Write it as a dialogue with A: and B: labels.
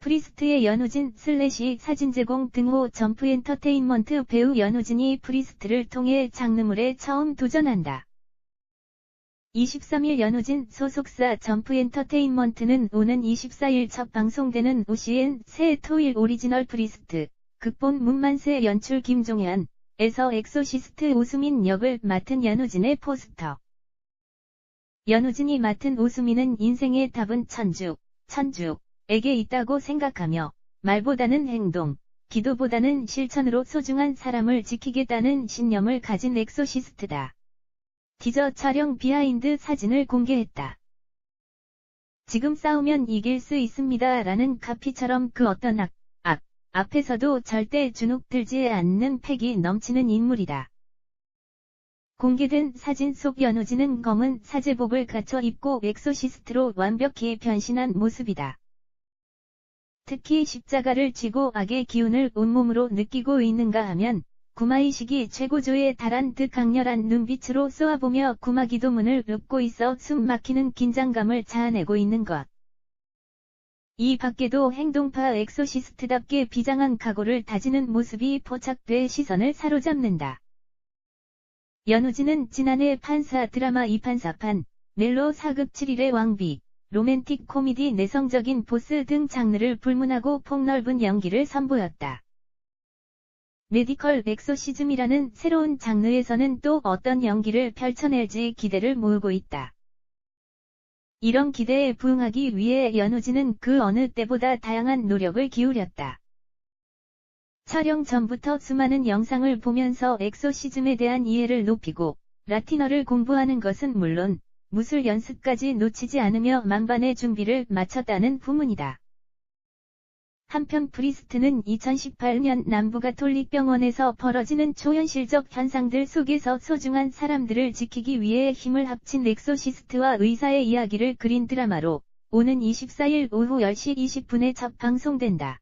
A: 프리스트의 연우진 슬래시 사진 제공 등호 점프 엔터테인먼트 배우 연우진이 프리스트를 통해 장르물에 처음 도전한다. 23일 연우진 소속사 점프 엔터테인먼트는 오는 24일 첫 방송되는 오시엔 새 토일 오리지널 프리스트, 극본 문만세 연출 김종현, 에서 엑소시스트 오수민 역을 맡은 연우진의 포스터. 연우진이 맡은 오수민은 인생의 답은 천주, 천주 에게 있다고 생각하며 말보다는 행동, 기도보다는 실천으로 소중한 사람을 지키겠다는 신념을 가진 엑소시스트다. 티저 촬영 비하인드 사진을 공개했다. 지금 싸우면 이길 수 있습니다 라는 카피처럼 그 어떤 악, 악, 앞에서도 절대 주눅들지 않는 패기 넘치는 인물이다. 공개된 사진 속 연우진은 검은 사제복을 갖춰 입고 엑소시스트로 완벽히 변신한 모습이다. 특히 십자가를 쥐고 악의 기운을 온몸으로 느끼고 있는가 하면 구마의식이 최고조에 달한 듯 강렬한 눈빛으로 쏘아보며 구마 기도문을 읊고 있어 숨 막히는 긴장감을 자아내고 있는 것. 이 밖에도 행동파 엑소시스트답게 비장한 각오를 다지는 모습이 포착돼 시선을 사로잡는다. 연우진은 지난해 판사 드라마 이판사판, 멜로 사극 7일의 왕비, 로맨틱 코미디 내성적인 보스 등 장르를 불문하고 폭넓은 연기를 선보였다. 메디컬 엑소시즘이라는 새로운 장르에서는 또 어떤 연기를 펼쳐낼지 기대를 모으고 있다. 이런 기대에 부응하기 위해 연우진은 그 어느 때보다 다양한 노력을 기울였다. 촬영 전부터 수많은 영상을 보면서 엑소시즘에 대한 이해를 높이고 라틴어를 공부하는 것은 물론 무술 연습까지 놓치지 않으며 만반의 준비를 마쳤다는 후문이다. 한편 프리스트는 2018년 남부가톨릭병원에서 벌어지는 초현실적 현상들 속에서 소중한 사람들을 지키기 위해 힘을 합친 엑소시스트와 의사의 이야기를 그린 드라마로 오는 24일 오후 10시 20분에 첫 방송된다.